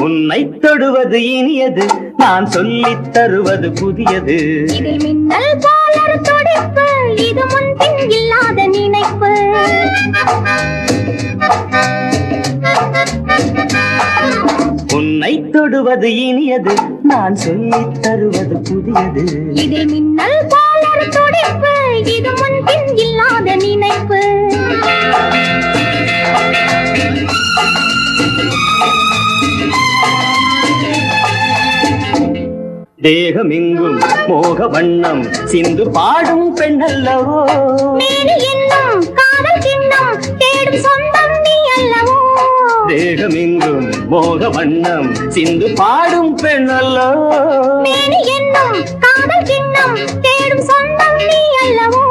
உன்னை தொடுவது இனியது நான் சொல்லித் தருவது புதியது. இதில் மின்னல் போலொரு துடிப்பு இது முன்பின் இல்லாத நினைப்பு. உன்னை தொடுவது இனியது நான் சொல்லித் தருவது புதியது. இதில் மின்னல் போலொரு துடிப்பு இது முன்பின் இல்லாத நினைப்பு. தேகமெங்கும் மோக வண்ணம் சிந்து பாடும் பெண்ணல்லவோ? தேகமெங்கும் மோக வண்ணம் சிந்து பாடும் பெண்ணல்லவோ? தேடும் சொந்தம் நீ அல்லவோ